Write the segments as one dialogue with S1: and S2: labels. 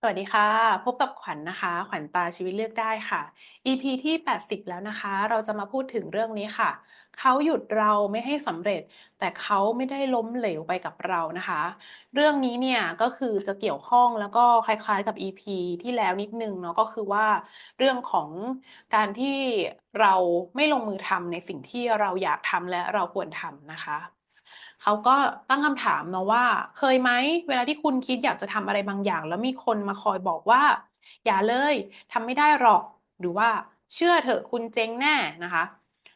S1: สวัสดีค่ะ พบกับขวัญนะคะ ขวัญตาชีวิตเลือกได้ค่ะ EP ที่ 80 แล้วนะคะ เราจะมาพูดถึงเรื่องนี้ค่ะ เขาหยุดเราไม่ให้สำเร็จ แต่เขาไม่ได้ล้มเหลวไปกับเรานะคะ เรื่องนี้เนี่ยก็คือจะเกี่ยวข้องแล้วก็คล้ายๆกับ EP ที่แล้วนิดนึงเนาะก็คือว่าเรื่องของการที่เราไม่ลงมือทำในสิ่งที่เราอยากทำและเราควรทำนะคะ เขาก็ตั้งคำถามเนาะว่า เคยไหมเวลาที่คุณคิดอยากจะทำอะไรบางอย่าง แล้วมีคนมาคอยบอกว่า อย่าเลยทำไม่ได้หรอกหรือว่าเชื่อเถอะคุณเจ๊งแน่นะคะ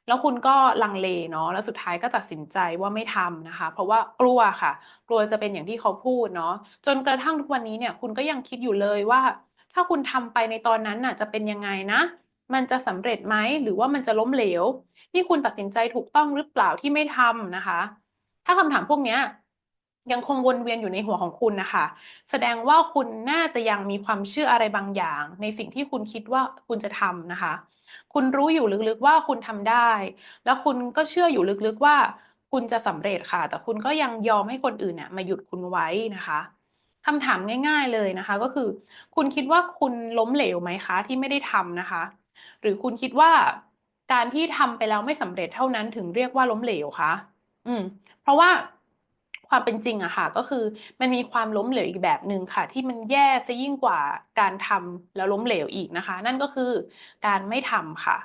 S1: แล้วคุณก็ลังเลเนาะแล้วสุดท้ายก็ตัดสินใจว่าไม่ทำนะคะ เพราะว่ากลัวค่ะ กลัวจะเป็นอย่างที่เขาพูดเนาะจนกระทั่งทุกวันนี้เนี่ยคุณก็ยังคิดอยู่เลยว่า ถ้าคุณทำไปในตอนนั้นน่ะ จะเป็นยังไงนะ มันจะสำเร็จไหมหรือว่ามันจะล้มเหลว นี่คุณตัดสินใจถูกต้องหรือเปล่าที่ไม่ทำนะคะ ถ้าคำถามพวกนี้ยังคงวนเวียนอยู่ในหัวของคุณนะคะ แสดงว่าคุณน่าจะยังมีความเชื่ออะไรบางอย่าง ในสิ่งที่คุณคิดว่าคุณจะทำนะคะ คุณรู้อยู่ลึกๆว่าคุณทำได้ แล้วคุณก็เชื่ออยู่ลึกๆว่า คุณจะสำเร็จค่ะ แต่คุณก็ยังยอมให้คนอื่นเนี่ยมาหยุดคุณไว้นะคะคำถามง่าย ๆเลยนะคะ ก็คือ คุณคิดว่าคุณล้มเหลวไหมคะที่ไม่ได้ทำนะคะ หรือคุณคิดว่าการที่ทำไปแล้วไม่สำเร็จเท่านั้นถึงเรียกว่าล้มเหลวคะ อืม เพราะว่าความเป็นจริงอะค่ะ ก็คือมันมีความล้มเหลวอีกแบบหนึ่งค่ะ ที่มันแย่ซะยิ่งกว่าการทำแล้วล้มเหลวอีกนะคะ นั่นก็คือการไม่ทำค่ะ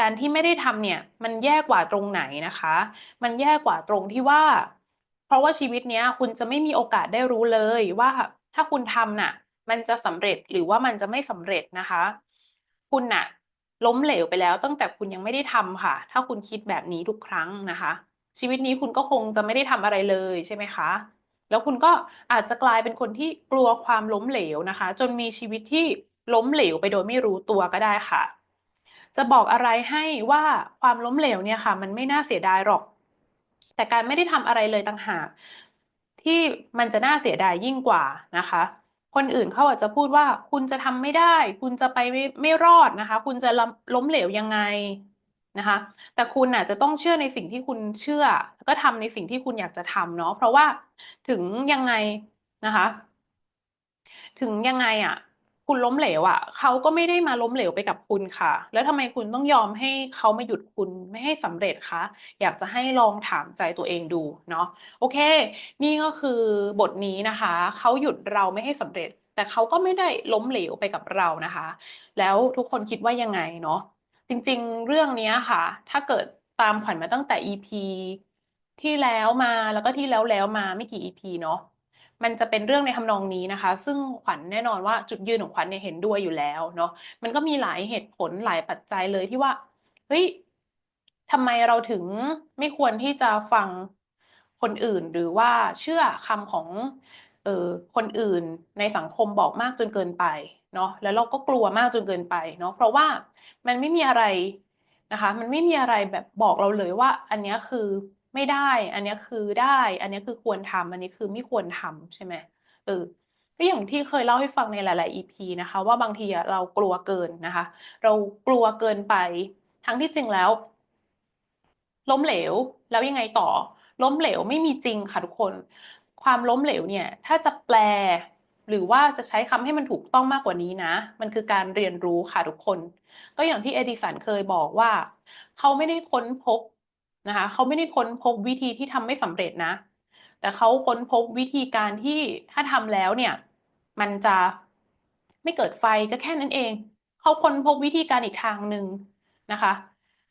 S1: การที่ไม่ได้ทำเนี่ย มันแย่กว่าตรงไหนนะคะ มันแย่กว่าตรงที่ว่า เพราะว่าชีวิตเนี้ย คุณจะไม่มีโอกาสได้รู้เลยว่าถ้าคุณทำน่ะ มันจะสำเร็จหรือว่ามันจะไม่สำเร็จนะคะ คุณน่ะ ล้มเหลวไปแล้วตั้งแต่คุณยังไม่ได้ทำค่ะ ถ้าคุณคิดแบบนี้ทุกครั้งนะคะ ชีวิตนี้คุณก็คงจะไม่ได้ทำอะไรเลยใช่ไหมคะ แล้วคุณก็อาจจะกลายเป็นคนที่กลัวความล้มเหลวนะคะ จนมีชีวิตที่ล้มเหลวไปโดยไม่รู้ตัวก็ได้ค่ะ จะบอกอะไรให้ว่าความล้มเหลวเนี่ยค่ะ มันไม่น่าเสียดายหรอก แต่การไม่ได้ทำอะไรเลยต่างหากที่มันจะน่าเสียดายยิ่งกว่านะคะ คนอื่นเขาอาจจะพูดว่าคุณจะทำไม่ได้ คุณจะไปไม่ไม่รอดนะคะ คุณจะล้มเหลวยังไง นะคะ แต่คุณน่ะจะต้องเชื่อในสิ่งที่คุณเชื่อ แล้วก็ทำในสิ่งที่คุณอยากจะทำเนาะเพราะว่าถึงยังไงนะคะ ถึงยังไงอะ คุณล้มเหลวอะเขาก็ไม่ได้มาล้มเหลวไปกับคุณค่ะ แล้วทำไมคุณต้องยอมให้เขามาหยุดคุณไม่ให้สำเร็จคะอยากจะให้ลองถามใจตัวเองดูเนาะโอเค นี่ก็คือบทนี้นะคะเขาหยุดเราไม่ให้สำเร็จ แต่เขาก็ไม่ได้ล้มเหลวไปกับเรานะคะ แล้วทุกคนคิดว่ายังไงเนาะ จริง ๆ เรื่องนี้ค่ะ ถ้าเกิดตามขวัญมาตั้งแต่ EP ที่แล้วมาแล้วก็ที่แล้วแล้วมาไม่กี่ EP เนาะมันจะเป็นเรื่องในทำนองนี้นะคะ ซึ่งขวัญแน่นอนว่าจุดยืนของขวัญเนี่ยเห็นด้วยอยู่แล้วเนาะมันก็มีหลายเหตุผลหลายปัจจัยเลยที่ว่าเฮ้ยทำไมเราถึงไม่ควรที่จะฟังคนอื่นหรือว่าเชื่อคำของ เออคนอื่นในสังคมบอกมากจนเกินไปเนาะแล้วเราก็กลัวมากจนเกินไปเนาะเพราะว่ามันไม่มีอะไรนะคะ มันไม่มีอะไรแบบบอกเราเลยว่า อันนี้คือไม่ได้ อันนี้คือได้ อันนี้คือควรทำอันนี้คือไม่ควรทำใช่ไหมเออก็อย่างที่เคยเล่าให้ฟังในหลาย ๆ EP นะคะ ว่าบางทีเรากลัวเกินนะคะ เรากลัวเกินไป ทั้งที่จริงแล้ว ล้มเหลว แล้วยังไงต่อ ล้มเหลวไม่มีจริงค่ะทุกคน ความล้มเหลวเนี่ยถ้าจะแปล หรือว่าจะใช้คำให้มันถูกต้องมากกว่านี้นะ มันคือการเรียนรู้ค่ะทุกคน ก็อย่างที่เอดิสันเคยบอกว่า เขาไม่ได้ค้นพบนะคะเขาไม่ได้ค้นพบวิธีที่ทำไม่สำเร็จนะ แต่เขาค้นพบวิธีการที่ถ้าทำแล้วเนี่ย มันจะไม่เกิดไฟก็แค่นั้นเอง เขาค้นพบวิธีการอีกทางหนึ่งนะคะ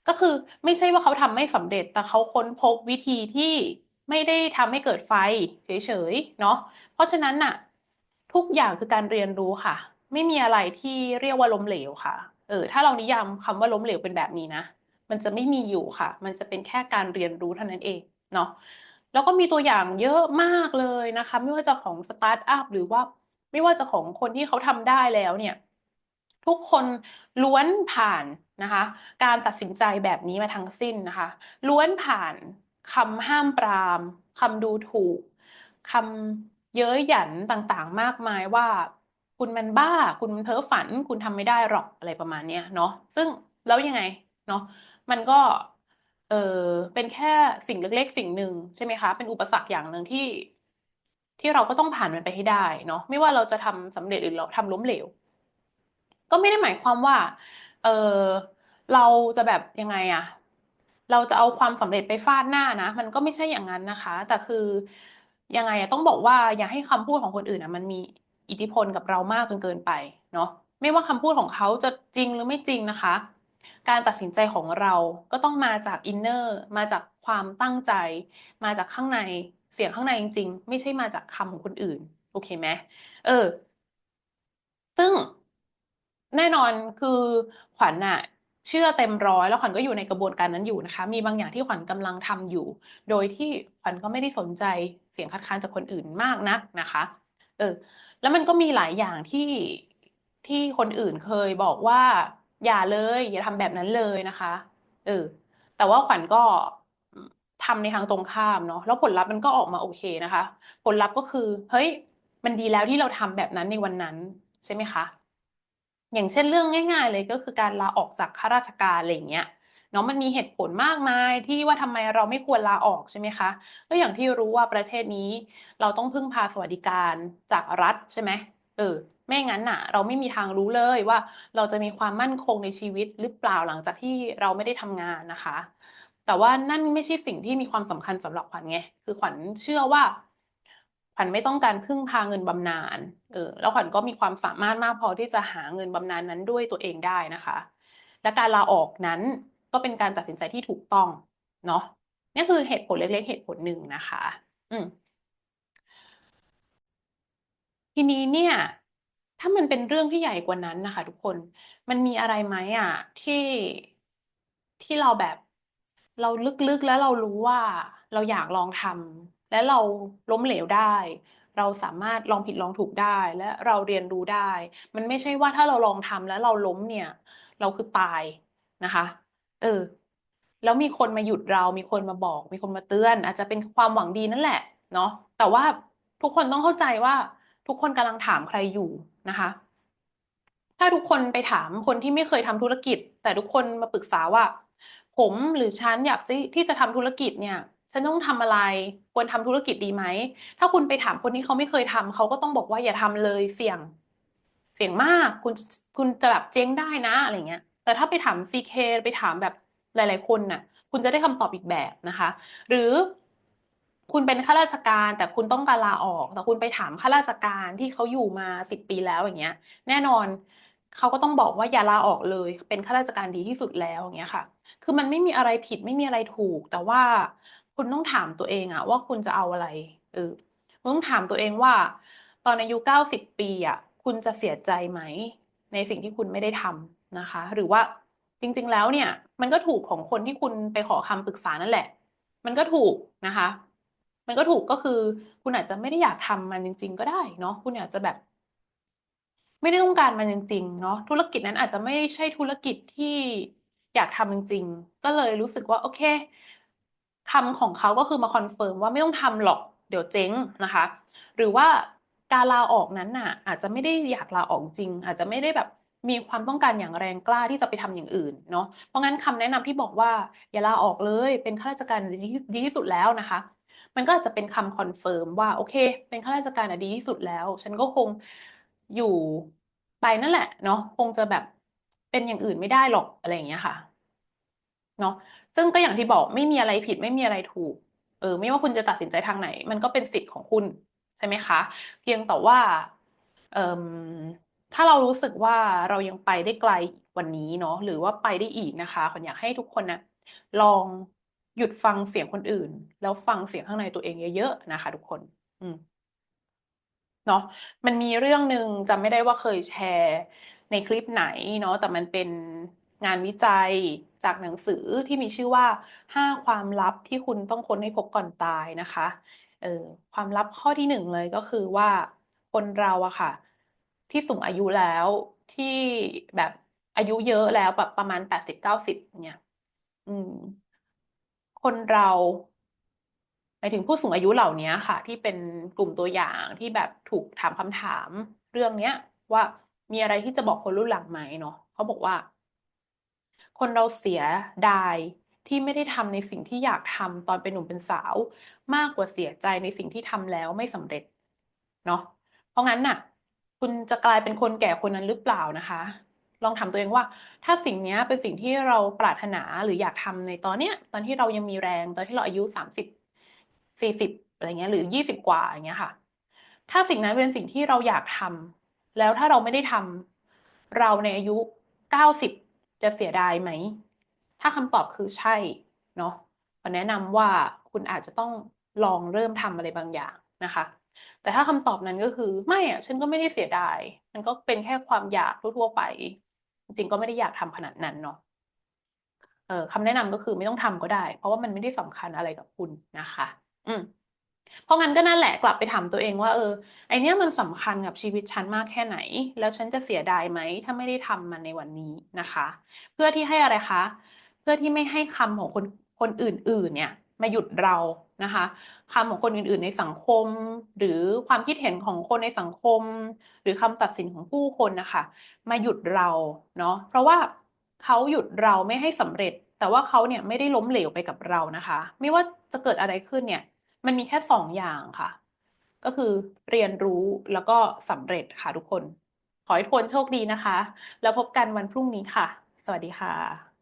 S1: ก็คือไม่ใช่ว่าเขาทำไม่สำเร็จ แต่เขาค้นพบวิธีที่ ไม่ได้ทำให้เกิดไฟเฉยๆเนาะเพราะฉะนั้นน่ะ ทุกอย่างคือการเรียนรู้ค่ะ ไม่มีอะไรที่เรียกว่าล้มเหลวค่ะเออถ้าเรานิยามคำว่าล้มเหลวเป็นแบบนี้นะมันจะไม่มีอยู่ค่ะ มันจะเป็นแค่การเรียนรู้เท่านั้นเองเนาะแล้วก็มีตัวอย่างเยอะมากเลยนะคะ ไม่ว่าจะของสตาร์ทอัพหรือว่าไม่ว่าจะของคนที่เขาทำได้แล้วเนี่ย ทุกคนล้วนผ่านนะคะ การตัดสินใจแบบนี้มาทั้งสิ้นนะคะ ล้วนผ่าน คำห้ามปรามคำดูถูกคำเย้ยหยันต่างๆ มากมายว่า คุณมันบ้าคุณมันเพ้อฝัน คุณทำไม่ได้หรอกอะไรประมาณเนี้ยเนาะซึ่งแล้วยังไงเนาะมันก็เออเป็นแค่สิ่งเล็ก ๆ สิ่งหนึ่งใช่ไหมคะ เป็นอุปสรรคอย่างหนึ่งที่ ที่เราก็ต้องผ่านมันไปให้ได้เนาะไม่ว่าเราจะทำสำเร็จหรือเราทำล้มเหลว ก็ไม่ได้หมายความว่า เออเราจะแบบยังไงอะ เราจะเอาความสำเร็จไปฟาดหน้านะ มันก็ไม่ใช่อย่างนั้นนะคะ แต่คือยังไงต้องบอกว่าอย่าให้คำพูดของคนอื่นอะมันมีอิทธิพลกับเรามากจนเกินไปเนาะไม่ว่าคำพูดของเขาจะจริงหรือไม่จริงนะคะ การตัดสินใจของเราก็ต้องมาจากอินเนอร์มาจากความตั้งใจ มาจากข้างในเสียงข้างในจริง ๆ ไม่ใช่มาจากคำของคนอื่น โอเคไหมเออ ซึ่งแน่นอนคือขวัญน่ะ เชื่อเต็มร้อยแล้วขวัญก็อยู่ในกระบวนการนั้นอยู่นะคะ มีบางอย่างที่ขวัญกำลังทำอยู่ โดยที่ขวัญก็ไม่ได้สนใจเสียงคัดค้านจากคนอื่นมากนักนะคะ เออ แล้วมันก็มีหลายอย่างที่ที่คนอื่นเคยบอกว่า อย่าเลยอย่าทำแบบนั้นเลยนะคะ เออ แต่ว่าขวัญก็ทำในทางตรงข้ามเนาะแล้วผลลัพธ์มันก็ออกมาโอเคนะคะ ผลลัพธ์ก็คือ เฮ้ย มันดีแล้วที่เราทำแบบนั้นในวันนั้นใช่ไหมคะ อย่างเช่นเรื่องง่าย ๆ เลยก็คือการลาออกจากข้าราชการอะไรเงี้ยเนาะมันมีเหตุผลมากมายที่ว่าทำไมเราไม่ควรลาออกใช่ไหมคะก็อย่างที่รู้ว่าประเทศนี้เราต้องพึ่งพาสวัสดิการจากรัฐใช่ไหมเออไม่งั้นน่ะ เราไม่มีทางรู้เลยว่าเราจะมีความมั่นคงในชีวิตหรือเปล่าหลังจากที่เราไม่ได้ทำงานนะคะ แต่ว่านั่นไม่ใช่สิ่งที่มีความสำคัญสำหรับขวัญไงคือขวัญเชื่อว่า ขวัญไม่ต้องการพึ่งพาเงินบำนาญเออแล้วขวัญก็มีความสามารถมากพอที่จะหาเงินบำนาญนั้นด้วยตัวเองได้นะคะ และการลาออกนั้นก็เป็นการตัดสินใจที่ถูกต้องเนาะนี่คือเหตุผลเล็ก ๆ เหตุผลหนึ่งนะคะ อืมทีนี้เนี่ย ถ้ามันเป็นเรื่องที่ใหญ่กว่านั้นนะคะ ทุกคนมันมีอะไรไหมอะ ที่ที่เราแบบ เราลึกๆแล้วเรารู้ว่าเราอยากลองทำ และเราล้มเหลวได้ เราสามารถลองผิดลองถูกได้และเราเรียนรู้ได้ มันไม่ใช่ว่าถ้าเราลองทำแล้วเราล้มเนี่ย เราคือตายนะคะ เออ แล้วมีคนมาหยุดเรามีคนมาบอก มีคนมาเตือน อาจจะเป็นความหวังดีนั่นแหละเนาะแต่ว่าทุกคนต้องเข้าใจว่าทุกคนกำลังถามใครอยู่นะคะ ถ้าทุกคนไปถามคนที่ไม่เคยทำธุรกิจ แต่ทุกคนมาปรึกษาว่า ผมหรือฉันอยากที่จะทำธุรกิจเนี่ย ฉันต้องทำอะไร ควรทำธุรกิจดีไหม ถ้าคุณไปถามคนที่เขาไม่เคยทำเขาก็ต้องบอกว่าอย่าทำเลยเสี่ยง เสี่ยงมาก คุณคุณจะแบบเจ๊งได้นะอะไรเงี้ย แต่ถ้าไปถามซีเคไปถามแบบหลาย ๆ คนน่ะ คุณจะได้คำตอบอีกแบบนะคะ หรือคุณเป็นข้าราชการแต่คุณต้องการลาออก แต่คุณไปถามข้าราชการที่เขาอยู่มาสิบปีแล้วอย่างเงี้ย แน่นอนเขาก็ต้องบอกว่าอย่าลาออกเลย เป็นข้าราชการดีที่สุดแล้วอย่างเงี้ยค่ะ คือมันไม่มีอะไรผิดไม่มีอะไรถูก แต่ว่า คุณต้องถามตัวเองอะว่าคุณจะเอาอะไรเออคุณต้องถามตัวเองว่า ตอนอายุเก้าสิบปีอะคุณจะเสียใจไหม ในสิ่งที่คุณไม่ได้ทำนะคะ หรือว่าจริง ๆ แล้วเนี่ย มันก็ถูกของคนที่คุณไปขอคำปรึกษานั่นแหละ มันก็ถูกนะคะ มันก็ถูกก็คือ คุณอาจจะไม่ได้อยากทำมันจริง ๆ ก็ได้เนาะคุณอาจจะแบบ ไม่ได้ต้องการมันจริงๆเนาะธุรกิจนั้นอาจจะไม่ใช่ธุรกิจที่อยากทำจริง ๆ ก็เลยรู้สึกว่าโอเค คำของเขาก็คือมาคอนเฟิร์มว่าไม่ต้องทำหรอกเดี๋ยวเจ๊งนะคะ หรือว่าการลาออกนั้นน่ะ อาจจะไม่ได้อยากลาออกจริง อาจจะไม่ได้แบบมีความต้องการอย่างแรงกล้าที่จะไปทำอย่างอื่นเนาะเพราะงั้นคำแนะนำที่บอกว่าอย่าลาออกเลยเป็นข้าราชการดีที่สุดแล้วนะคะ มันก็อาจจะเป็นคำคอนเฟิร์มว่าโอเค เป็นข้าราชการอะดีที่สุดแล้ว ฉันก็คงอยู่ไปนั่นแหละเนาะคงจะแบบเป็นอย่างอื่นไม่ได้หรอกอะไรอย่างเงี้ยค่ะ เนาะซึ่งก็อย่างที่บอกไม่มีอะไรผิดไม่มีอะไรถูก เออ ไม่ว่าคุณจะตัดสินใจทางไหน มันก็เป็นสิทธิ์ของคุณใช่ไหมคะ เพียงแต่ว่าเอ่อถ้าเรารู้สึกว่าเรายังไปได้ไกลว่านี้เนาะหรือว่าไปได้อีกนะคะขวัญอยากให้ทุกคนนะลองหยุดฟังเสียงคนอื่น แล้วฟังเสียงข้างในตัวเองเยอะๆนะคะ ทุกคน อืมเนาะมันมีเรื่องหนึ่งจำไม่ได้ว่าเคยแชร์ในคลิปไหนเนาะแต่มันเป็น งานวิจัยจากหนังสือที่มีชื่อว่า 5 ความลับที่คุณต้องค้นให้พบก่อนตายนะคะเออความลับข้อที่หนึ่งเลยก็คือว่าคนเราอะค่ะ ที่สูงอายุแล้วที่แบบอายุเยอะแล้วแบบประมาณ80-90เนี่ย อืม คนเราหมายถึงผู้สูงอายุเหล่านี้ค่ะ ที่เป็นกลุ่มตัวอย่างที่แบบถูกถามคำถามเรื่องเนี้ย ว่ามีอะไรที่จะบอกคนรุ่นหลังไหมเนาะเขาบอกว่า คนเราเสียดายที่ไม่ได้ทำในสิ่งที่อยากทำตอนเป็นหนุ่มเป็นสาว มากกว่าเสียใจในสิ่งที่ทำแล้วไม่สำเร็จเนาะเพราะงั้นน่ะ คุณจะกลายเป็นคนแก่คนนั้นหรือเปล่านะคะ ลองถามตัวเองว่า ถ้าสิ่งนี้เป็นสิ่งที่เราปรารถนาหรืออยากทำในตอนเนี้ย ตอนที่เรายังมีแรงตอนที่เราอายุสามสิบสี่สิบอะไรเงี้ยหรือยี่สิบกว่าอย่างเงี้ยค่ะ ถ้าสิ่งนั้นเป็นสิ่งที่เราอยากทำแล้วถ้าเราไม่ได้ทำเราในอายุเก้าสิบ จะเสียดายไหม ถ้าคำตอบคือใช่เนาะขอแนะนำว่าคุณอาจจะต้องลองเริ่มทำอะไรบางอย่างนะคะ แต่ถ้าคำตอบนั้นก็คือไม่อะฉันก็ไม่ได้เสียดาย มันก็เป็นแค่ความอยากทั่วไป จริงก็ไม่ได้อยากทำขนาดนั้นเนาะเออคำแนะนำก็คือไม่ต้องทำก็ได้ เพราะว่ามันไม่ได้สำคัญอะไรกับคุณนะคะ อืม เพราะงั้นก็นั่นแหละกลับไปถามตัวเองว่าเออไอเนี้ยมันสำคัญกับชีวิตฉันมากแค่ไหน แล้วฉันจะเสียดายไหมถ้าไม่ได้ทำมันในวันนี้นะคะ เพื่อที่ให้อะไรคะ เพื่อที่ไม่ให้คำของคนคนอื่น ๆ เนี่ยมาหยุดเรานะคะคำของคนอื่นๆในสังคม หรือความคิดเห็นของคนในสังคม หรือคำตัดสินของผู้คนนะคะมาหยุดเราเนาะเพราะว่าเขาหยุดเราไม่ให้สำเร็จ แต่ว่าเขาเนี่ยไม่ได้ล้มเหลวไปกับเรานะคะ ไม่ว่าจะเกิดอะไรขึ้นเนี่ย มันมีแค่สองอย่างค่ะ ก็คือเรียนรู้แล้วก็สำเร็จค่ะทุกคน ขอให้ทุกคนโชคดีนะคะ แล้วพบกันวันพรุ่งนี้ค่ะ สวัสดีค่ะ